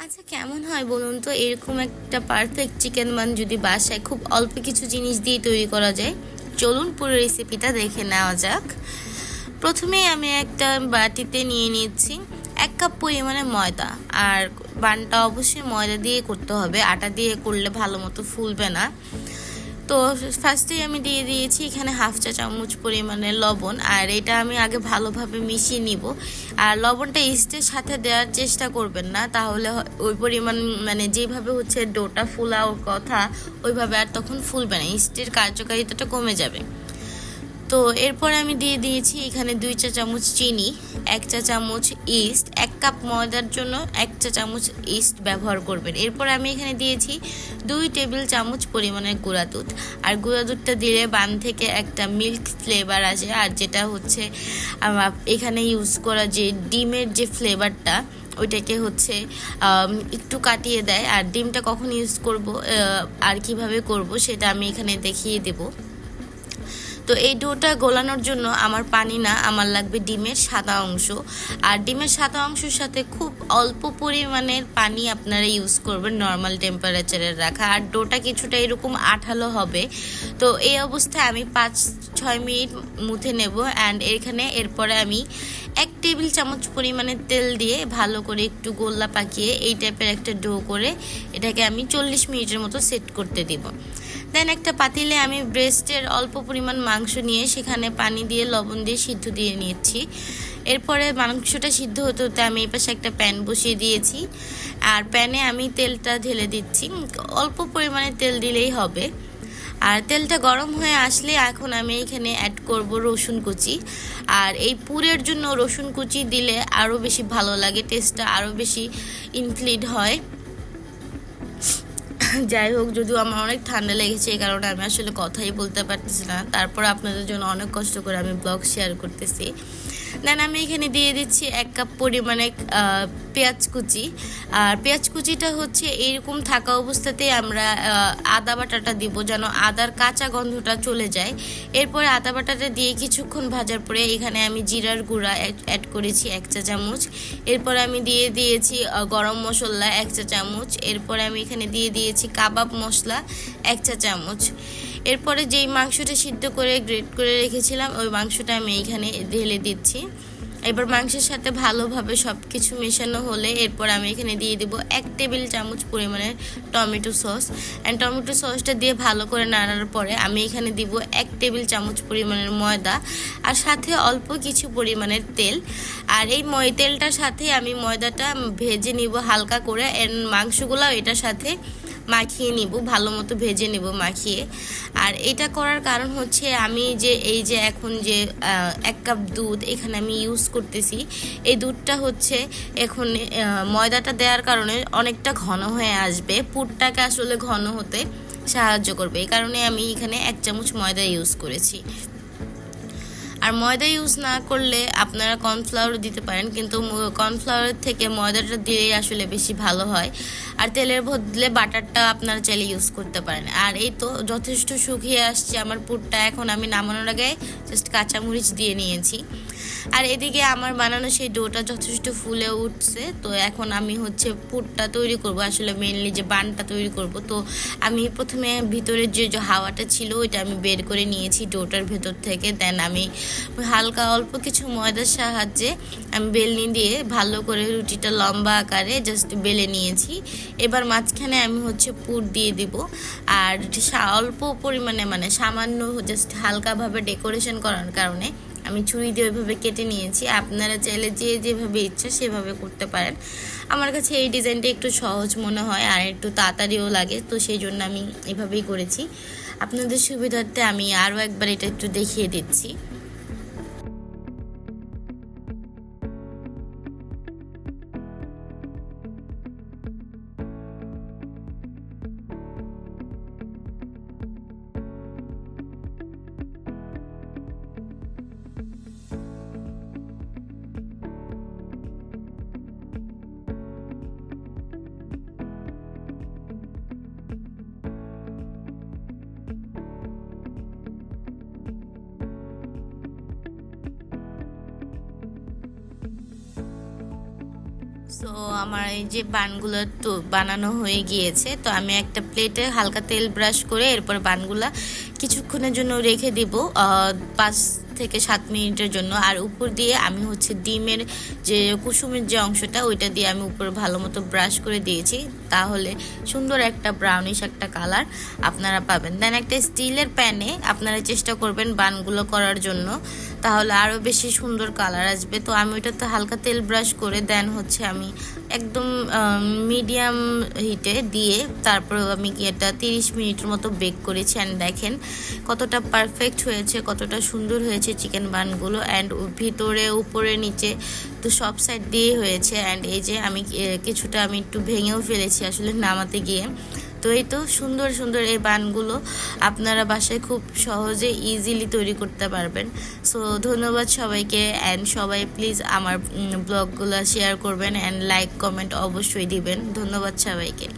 আচ্ছা কেমন হয় বলুন তো? এরকম একটা পারফেক্ট চিকেন মান যদি বাসায় খুব অল্প কিছু জিনিস দিয়ে তৈরি করা যায়? চলুন পুরো রেসিপিটা দেখে নেওয়া যাক। প্রথমেই আমি একটা বাটিতে নিয়ে নিচ্ছি এক কাপ পরিমাণে ময়দা। আর বানটা অবশ্যই ময়দা দিয়ে করতে হবে। আটা দিয়ে করলে ভালো মতো ফুলবে না। তো ফার্স্টেই আমি দিয়ে দিয়েছি এখানে হাফ চা চামচ পরিমাণে লবণ, আর এটা আমি আগে ভালোভাবে মিশিয়ে নিব। আর লবণটা ইস্টের সাথে দেওয়ার চেষ্টা করবেন না, তাহলে ওই পরিমাণ মানে যেভাবে হচ্ছে ডোটা ফুলা ওর কথা, ওইভাবে আর তখন ফুলবে না। ইস্টের কার্যকারিতাটা কমে যাবে। তো এরপর আমি দিয়ে দিয়েছি এখানে দুই চা চামচ চিনি, এক চা চামচ ইস্ট এক কাপ ময়দার জন্য এক চা চামচ ইস্ট ব্যবহার করবেন। এরপর আমি এখানে দিয়েছি দুই টেবিল চামচ পরিমাণের গুঁড়া দুধ। আর গুঁড়া দুধটা দিলে বান থেকে একটা মিল্ক ফ্লেভার আসে, আর যেটা হচ্ছে এখানে ইউজ করা যে ডিমের যে ফ্লেভারটা, ওইটাকে হচ্ছে একটু কাটিয়ে দেয়। আর ডিমটা কখন ইউজ করব আর কীভাবে করব সেটা আমি এখানে দেখিয়ে দেবো। তো এই ডোটা গোলানোর জন্য আমার পানি না, আমার লাগবে ডিমের সাদা অংশ। আর ডিমের সাদা অংশের সাথে খুব অল্প পরিমাণের পানি আপনারা ইউজ করবেন নর্মাল টেম্পারেচারে রাখা। আর ডোটা কিছুটা এরকম আঠালো হবে। তো এই অবস্থায় আমি পাঁচ, ছয় মিনিট মুথে নেব। অ্যান্ড এখানে এরপরে আমি এক টেবিল চামচ পরিমাণে তেল দিয়ে ভালো করে একটু গোল্লা পাকিয়ে এই টাইপের একটা ডো করে এটাকে আমি চল্লিশ মিনিটের মতো সেট করতে দিব। দেন একটা পাতিলে আমি ব্রেস্টের অল্প পরিমাণ মাংস নিয়ে সেখানে পানি দিয়ে, লবণ দিয়ে সিদ্ধ দিয়ে নিয়েছি। এরপরে মাংসটা সিদ্ধ হতে হতে আমি এই পাশে একটা প্যান বসিয়ে দিয়েছি। আর প্যানে আমি তেলটা ঢেলে দিচ্ছি। অল্প পরিমাণে তেল দিলেই হবে। আর তেলটা গরম হয়ে আসলে এখন আমি এখানে অ্যাড করব রসুন কুচি। আর এই পুরের জন্য রসুন কুচি দিলে আরও বেশি ভালো লাগে টেস্টটা আরও বেশি ইনক্লিড হয়। যাই হোক, যদিও আমার অনেক ঠান্ডা লেগেছে এই কারণে আমি আসলে কথাই বলতে পারতেছি না। তারপর আপনাদের জন্য অনেক কষ্ট করে আমি ব্লগ শেয়ার করতেছি। দেন আমি এখানে দিয়ে দিচ্ছি এক কাপ পরিমাণে পেঁয়াজ কুচি। আর পেঁয়াজ কুচিটা হচ্ছে এইরকম থাকা অবস্থাতেই আমরা আদা বাটাটা দিব যেন আদার কাঁচা গন্ধটা চলে যায়। এরপরে আদা বাটাটা দিয়ে কিছুক্ষণ ভাজার পরে এখানে আমি জিরার গুঁড়া অ্যাড করেছি এক চা চামচ। এরপরে আমি দিয়ে দিয়েছি গরম মশলা এক চা চামচ। এরপরে আমি এখানে দিয়ে দিয়েছি কাবাব মশলা এক চা চামচ। এরপরে যেই মাংসটা সিদ্ধ করে গ্রেট করে রেখেছিলাম, ওই মাংসটা আমি এইখানে ঢেলে দিচ্ছি। এবার মাংসের সাথে ভালোভাবে সব কিছু মেশানো হলে এরপর আমি এখানে দিয়ে দিব এক টেবিল চামচ পরিমাণের টমেটো সস। অ্যান্ড টমেটো সসটা দিয়ে ভালো করে নাড়ার পরে আমি এখানে দিব এক টেবিল চামচ পরিমাণের ময়দা আর সাথে অল্প কিছু পরিমাণের তেল। আর এই ময়, তেলটার সাথে আমি ময়দাটা ভেজে নিব হালকা করে। অ্যান্ড মাংসগুলো এটার সাথে মাখিয়ে নিব, ভালো মতো ভেজে নেব মাখিয়ে। আর এটা করার কারণ হচ্ছে আমি যে এই যে এখন যে এক কাপ দুধ এখানে আমি ইউজ করতেছি, এই দুধটা হচ্ছে এখন ময়দাটা দেওয়ার কারণে অনেকটা ঘন হয়ে আসবে। পুরটাকে আসলে ঘন হতে সাহায্য করবে। এই কারণে আমি এখানে এক চামচ ময়দা ইউজ করেছি। আর ময়দা ইউজ না করলে আপনারা কর্নফ্লাওয়ার দিতে পারেন, কিন্তু কর্নফ্লাওয়ারের থেকে ময়দাটা দিলেই আসলে বেশি ভালো হয়। আর তেলের বদলে বাটারটা আপনারা চাইলে ইউজ করতে পারেন। আর এই তো যথেষ্ট শুকিয়ে আসছে আমার পুরটা, এখন আমি নামানোর আগে জাস্ট কাঁচামরিচ দিয়ে নিয়েছি। আর এদিকে আমার বানানো সেই ডোটা যথেষ্ট ফুলে উঠছে, তো এখন আমি হচ্ছে পুরটা তৈরি করব। আসলে মেনলি যে বানটা তৈরি করব, তো আমি প্রথমে ভিতরে যে যে হাওয়াটা ছিল ওইটা আমি বের করে নিয়েছি ডোটার ভেতর থেকে। দেন আমি হালকা অল্প কিছু ময়দার সাহায্যে আমি বেলনি দিয়ে ভালো করে রুটিটা লম্বা আকারে জাস্ট বেলে নিয়েছি। এবার মাঝখানে আমি হচ্ছে পুর দিয়ে দিব। আর অল্প পরিমাণে মানে সামান্য জাস্ট হালকাভাবে ডেকোরেশন করার কারণে আমি ছুরি দিয়ে ওইভাবে কেটে নিয়েছি। আপনারা চাইলে যে যেভাবে ইচ্ছা সেভাবে করতে পারেন। আমার কাছে এই ডিজাইনটা একটু সহজ মনে হয় আর একটু তাড়াতাড়িও লাগে, তো সেই জন্য আমি এভাবেই করেছি। আপনাদের সুবিধার্থে আমি আরও একবার এটা একটু দেখিয়ে দিচ্ছি। সো আমার এই যে বানগুলো তো বানানো হয়ে গিয়েছে, তো আমি একটা প্লেটে হালকা তেল ব্রাশ করে এরপর বানগুলা কিছুক্ষণের জন্য রেখে দিব। পাঁচ থেকে সাত মিনিটের জন্য। আর উপর দিয়ে আমি হচ্ছে ডিমের যে কুসুমের যে অংশটা, ওইটা দিয়ে আমি উপরে ভালো মতো ব্রাশ করে দিয়েছি। তাহলে সুন্দর একটা ব্রাউনিশ একটা কালার আপনারা পাবেন। দেন একটা স্টিলের প্যানে আপনারা চেষ্টা করবেন বানগুলো করার জন্য। তাহলে আরও বেশি সুন্দর কালার আসবে। তো আমি ওইটাতে হালকা তেল ব্রাশ করে দেন হচ্ছে আমি একদম মিডিয়াম হিটে দিয়ে তারপর আমি এটা তিরিশ মিনিটের মতো বেক করেছি। অ্যান্ড দেখেন কতটা পারফেক্ট হয়েছে, কতটা সুন্দর হয়েছে। চিকেন বানগুলো অ্যান্ড ভিতরে, উপরে, নিচে তো সব সাইড দিয়ে হয়েছে অ্যান্ড এই যে আমি কিছুটা আমি একটু ভেঙেও ফেলেছি আসলে নামাতে গিয়ে। তো এই তো সুন্দর সুন্দর এই বানগুলো আপনারা বাসায় খুব সহজে ইজিলি তৈরি করতে পারবেন। সো ধন্যবাদ সবাইকে অ্যান্ড সবাই প্লিজ আমার ব্লগগুলো শেয়ার করবেন অ্যান্ড লাইক কমেন্ট অবশ্যই দিবেন। ধন্যবাদ সবাইকে।